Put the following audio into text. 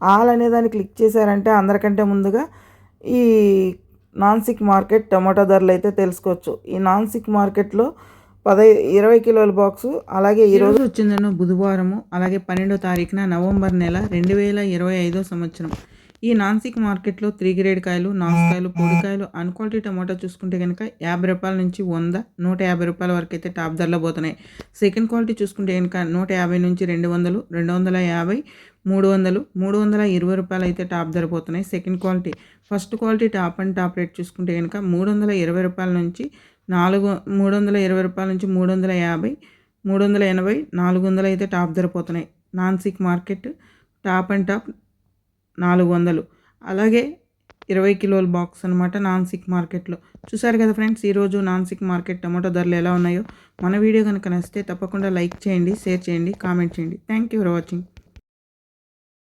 All అనే దాన్ని click చేశారంటే అందరికంటే ముందుగా ఈ నాన్సిక్ మార్కెట్ టమాటో ధరలు అయితే తెలుసుకోవచ్చు. ఈ నాన్సిక్ మార్కెట్లో పదై ఇరవై కిలోల బాక్సు అలాగే ఈరోజు వచ్చిందన్న బుధవారము అలాగే పన్నెండో తారీఖున నవంబర్ నెల రెండు వేల ఇరవై ఐదో సంవత్సరం. ఈ నాన్సిక్ మార్కెట్లో త్రీ గ్రేడ్ కాయలు నాసుకాయలు పొడికాయలు అన్క్వాలిటీ టమాటా చూసుకుంటే కనుక యాభై రూపాయల నుంచి వంద నూట యాభై రూపాయల వరకు అయితే టాప్ ధరలో పోతున్నాయి. సెకండ్ క్వాలిటీ చూసుకుంటే కనుక నూట యాభై నుంచి రెండు వందలు రెండు వందల యాభై మూడు వందలు మూడు వందల ఇరవై రూపాయలు అయితే టాప్ ధర పోతున్నాయి second quality. First quality top and top rate చూసుకుంటే కనుక మూడు వందల ఇరవై రూపాయల నుంచి నాలుగు మూడు వందల ఇరవై రూపాయల నుంచి మూడు వందల యాభై మూడు వందల ఎనభై నాలుగు వందలు అయితే టాప్ ధర పోతున్నాయి. Nashik market top and top నాలుగు వందలు. అలాగే ఇరవై కిలోల బాక్స్ అనమాట నాన్సిక్ మార్కెట్లో. చూసారు కదా ఫ్రెండ్స్ ఈరోజు నాన్సిక్ మార్కెట్ టమాటో ధరలు ఎలా ఉన్నాయో? మన వీడియో కనుక నచ్చితే తప్పకుండా లైక్ చేయండి షేర్ చేయండి కామెంట్ చేయండి. Thank you for watching